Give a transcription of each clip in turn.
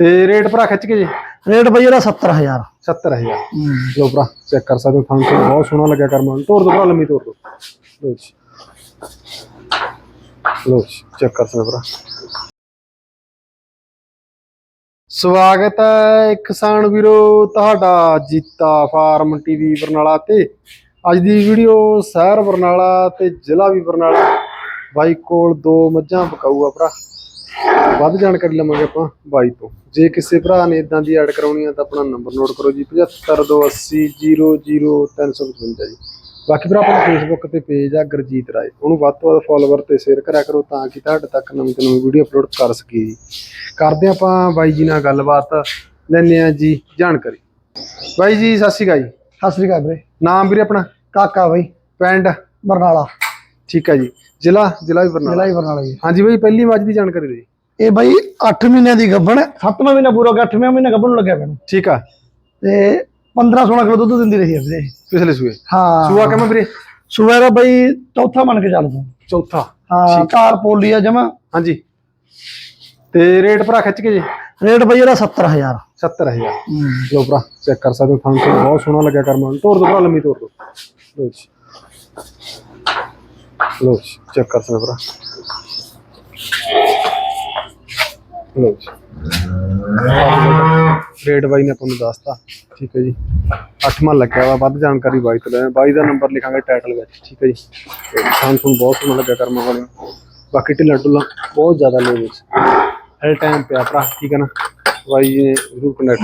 ਤੇ ਰੇਟ ਭਰਾ ਖਿੱਚ ਕੇ ਜੀ? ਰੇਟ ਬਈ ਇਹਦਾ 70000 70000 ਲੋ ਭਰਾ ਚੈੱਕ ਕਰ ਸਕਦੇ ਹੋ ਫੰਕਸ਼ਨ ਬਹੁਤ ਸੋਹਣਾ ਲੱਗਿਆ ਕਰਮਾਨ ਤੋਰ ਦੋ ਭਰਾ ਲੰਮੀ ਤੋਰ ਦੋ। ਲੋ ਜੀ। ਲੋ ਜੀ ਚੈੱਕ ਕਰ ਸਕਦੇ ਭਰਾ। ਸਵਾਗਤ ਹੈ ਕਿਸਾਨ ਵੀਰੋ ਤੁਹਾਡਾ ਜੀਤਾ ਫਾਰਮ ਟੀਵੀ ਬਰਨਾਲਾ ਤੇ। ਅੱਜ ਦੀ ਵੀਡੀਓ ਸ਼ਹਿਰ ਬਰਨਾਲਾ ਤੇ ਜ਼ਿਲ੍ਹਾ ਵੀ ਬਰਨਾਲਾ। ਬਾਈ ਕੋਲ ਦੋ ਮੱਝਾਂ ਪਕਾਊ ਆ ਭਰਾ। ਵੱਧ ਜਾਣਕਾਰੀ ਲਵਾਂਗੇ ਆਪਾਂ ਬਾਈ ਤੋਂ। ਜੇ ਕਿਸੇ ਭਰਾ ਨੇ ਇਦਾਂ ਦੀ ਐਡ ਕਰਾਉਣੀ ਆ ਤਾਂ ਆਪਣਾ ਨੰਬਰ ਨੋਟ ਕਰੋ ਜੀ 7528000355 ਜੀ। ਬਾਕੀ ਭਰਾ ਆਪਣਾ ਫੇਸਬੁੱਕ ਤੇ ਪੇਜ ਆ ਗੁਰਜੀਤ ਰਾਏ। ਉਹਨੂੰ ਵੱਧ ਤੋਂ ਵੱਧ ਫੋਲੋਵਰ ਤੇ ਸ਼ੇਅਰ ਕਰਿਆ ਕਰੋ ਤਾਂ ਕਿ ਤੁਹਾਡੇ ਤੱਕ ਨਵੀਂ ਤੋਂ ਨਵੀਂ ਵੀਡੀਓ ਅਪਲੋਡ ਕਰ ਸਕੀਏ ਜੀ। ਕਰਦੇ ਆਪਾਂ ਬਾਈ ਜੀ ਨਾਲ ਗੱਲਬਾਤ ਲੈਣੇ ਆ ਜੀ ਜਾਣਕਾਰੀ। ਬਾਈ ਜੀ ਸਤਿ ਸ਼੍ਰੀ ਅਕਾਲ ਜੀ। ਸਤਿ ਸ੍ਰੀ ਅਕਾਲ ਵੀਰੇ। ਨਾਮ ਵੀਰੇ ਆਪਣਾ? ਕਾਕਾ ਬਈ। ਪਿੰਡ? ਬਰਨਾਲਾ। ਠੀਕ ਹੈ ਜੀ। ਜ਼ਿਲ੍ਹਾ? ਜ਼ਿਲ੍ਹਾ ਵੀ ਬਰਨਾਲਾ। ਜ਼ਿਲ੍ਹਾ ਹੀ ਬਰਨਾਲਾ ਜੀ। ਹਾਂਜੀ ਬਾਈ ਪਹਿਲੀ ਮੱਝ ਦੀ ਜਾਣਕਾਰੀ ਜੀ। ਇਹ ਬਈ 8 ਮਹੀਨਿਆਂ ਦੀ ਗੱਭਣ 7ਵਾਂ ਮਹੀਨਾ ਪੂਰਾ ਹੋ ਗਿਆ 8ਵਾਂ ਮਹੀਨਾ ਗੱਭਣ ਨੂੰ ਲੱਗਿਆ ਮੈਨੂੰ ਠੀਕ ਆ। ਤੇ 15 16 ਕਿਲੋ ਦੁੱਧ ਦਿੰਦੀ ਰਹੀ ਹੈ ਵੀਰੇ। ਪਿਛਲੇ ਸੂਏ? ਹਾਂ। ਸੂਆ ਕਿਵੇਂ ਵੀਰੇ? ਸੂਆ ਦਾ ਬਈ ਚੌਥਾ ਮੰਨ ਕੇ ਚੱਲ ਤੂੰ। ਚੌਥਾ। ਹਾਂ ਕਾਰ ਪੋਲੀ ਆ ਜਮਾ। ਹਾਂਜੀ। ਤੇ ਰੇਟ ਭਰਾ ਖਿੱਚ ਕੇ ਜੀ? ਰੇਟ ਬਈ ਇਹਦਾ 70000 70000 ਲੋ ਭਰਾ ਚੈੱਕ ਕਰ ਸਕਦੇ ਹੋ ਫੰਕਸ਼ਨ ਬਹੁਤ ਸੋਹਣਾ ਲੱਗਿਆ ਕਰਮਾਨ ਤੋਰ ਦੋ ਭਰਾ ਲੰਮੀ ਤੋਰ ਦੋ। ਲੋ ਜੀ। ਲੋ ਜੀ ਚੈੱਕ ਕਰ ਸਕਦੇ ਹੋ ਭਰਾ। ਲੋ ਜੀ ਰੇਟ ਬਾਈ ਨੇ ਆਪਾਂ ਨੂੰ ਦੱਸਤਾ। ਠੀਕ ਹੈ ਜੀ। ਅੱਠਵਾਂ ਲੱਗਿਆ ਵਾ। ਵੱਧ ਜਾਣਕਾਰੀ ਬਾਈ ਤੋਂ ਲੈ। ਬਾਈ ਦਾ ਨੰਬਰ ਲਿਖਾਂਗੇ ਟਾਈਟਲ ਵਿੱਚ। ਠੀਕ ਹੈ ਜੀ। ਸਾਨੂੰ ਫੰਕਸ਼ਨ ਬਹੁਤ ਸੋਹਣਾ ਲੱਗਿਆ ਕਰਮਾ ਵਾਲੇ ਬਾਕੀ ਢਿੱਲਾ ਢੁੱਲਾ ਬਹੁਤ ਜ਼ਿਆਦਾ ਲੈ ਵਿੱਚ। ਹਰ ਟਾਈਮ ਪਿਆ ਭਰਾ। ਠੀਕ ਹੈ ਨਾ? ਬਾਈ ਜੀ ਨੇ ਜ਼ਰੂਰ ਕਨੈਕਟ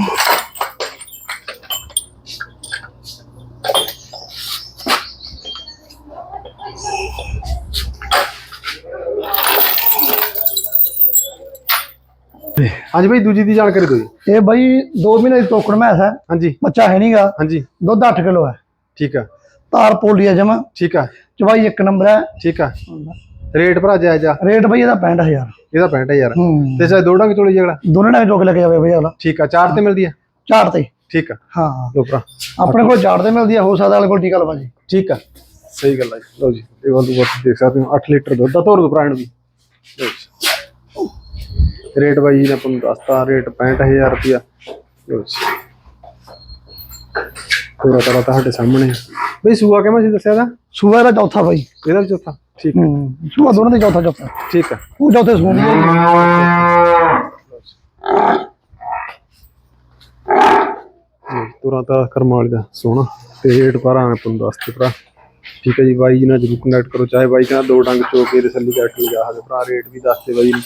ਹਾਂਜੀ ਬਾਈ ਦੂਜੀ ਦੀ ਜਾਣਕਾਰੀ ਦਿਓ ਜੀ। ਇਹ ਬਈ 2 ਮਹੀਨੇ ਦੀ ਤੋਕੜ ਮੈਸ ਹੈ ਹਾਂਜੀ। ਬੱਚਾ ਹੈ ਨਹੀਂਗਾ ਹਾਂਜੀ। ਦੁੱਧ 8 ਕਿਲੋ ਹੈ। ਠੀਕ ਆ। ਤਾਰ ਪੋਲੀ ਆ ਜਮਾ। ਠੀਕ ਆ। ਚਵਾਈ ਇੱਕ ਨੰਬਰ ਹੈ। ਠੀਕ ਆ। ਰੇਟ ਭਰਾ ਜਾਇਜ਼ ਆ। ਰੇਟ ਬਈ ਇਹਦਾ 65000 ਇਹਦਾ 65000 ਹੂੰ। ਤੇ ਚਾਹੇ ਦੋ ਡੰਗ ਤੋਲੀ ਜਗੜਾ ਦੋਨੇ ਨਾਲ ਚੁੱਕ ਲੈ ਕੇ ਜਾਵੇ ਬਈ ਅਗਲਾ। ਠੀਕ ਆ। ਚਾਰ ਤੇ ਮਿਲਦੀ ਆ। ਝਾੜ ਤੇ। ਠੀਕ ਆ। ਹਾਂ। ਲੋ ਭਰਾ। ਆਪਣੇ ਕੋਲ ਝਾੜ ਤੇ ਮਿਲਦੀ ਆ ਹੋ ਸਕਦਾ ਵਾਲੇ ਕੋਲ ਟੀਕਾ ਲਵਾ ਜੀ। ਠੀਕ ਆ। ਸਹੀ ਗੱਲ ਆ ਜੀ। ਲਓ ਜੀ। ਇਹ ਵਾਲ ਤੋਂ ਦੇਖ ਸਕਦੇ ਹੋ। 8 ਲੀਟਰ ਦੁੱਧ ਦਾ ਤੋਰ ਦੋ ਭਰਾ ਨੂੰ ਵੀ। ਲਓ ਜੀ। ਰੇਟ ਬਾਈ ਜੀ ਨੇ ਆਪਾਂ ਨੂੰ ਦੱਸਤਾ ਰੇਟ 65000 ਰੁਪਿਆ ਲਓ ਜੀ। ਪੂਰਾ ਤਰ੍ਹਾਂ ਤੁਹਾਡੇ ਸਾਹਮਣੇ। ਬਈ ਸੂਆ ਕਿਵੇਂ ਸੀ ਦੱਸਿਆ ਦਾ ਸੂਆ ਦਾ ਚੌਥਾ ਬਈ। ਇਹਦਾ ਵੀ ਚੌਥਾ? ਠੀਕ ਹੂੰ। ਸੂਆ ਦੋਨਾਂ ਦੇ ਚੌਥਾ ਚੌਥਾ। ਠੀਕ ਆ ਉਹ ਚੌਥੇ ਸੂਣ ਦੀ ਜੀ ਤੁਰੰਤ ਕਰਮਾਂ ਵਾਲੀ ਦਾ ਸੋਹਣਾ। ਤੇ ਰੇਟ ਪਰ ਆਣ ਆਪਾਂ ਨੂੰ ਦੱਸਤੇ ਭਰਾ। ਠੀਕ ਹੈ ਜੀ ਬਾਈ ਜੀ ਨਾਲ ਜਰੂਰ ਕੰਟੈਕਟ ਕਰੋ। ਚਾਹੇ ਬਾਈ ਕਹਿੰਦਾ ਦੋ ਡੰਗ ਚੋ ਕੇ ਤਸੱਲੀ ਕਰਕੇ ਲਿਜਾ ਸਕਦੇ ਭਰਾ ਰੇਟ ਵੀ ਦੱਸਦੇ ਬਾਈ ਨੂੰ।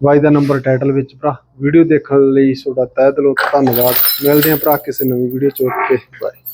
ਬਾਈ ਦਾ ਨੰਬਰ ਟਾਈਟਲ ਵਿੱਚ ਭਰਾ। ਵੀਡੀਓ ਦੇਖਣ ਲਈ ਤੁਹਾਡਾ ਤਹਿ ਦਿਲੋਂ ਧੰਨਵਾਦ। ਮਿਲਦੇ ਹਾਂ ਭਰਾ ਕਿਸੇ ਨਵੀਂ ਵੀਡੀਓ ਚ। Okay bye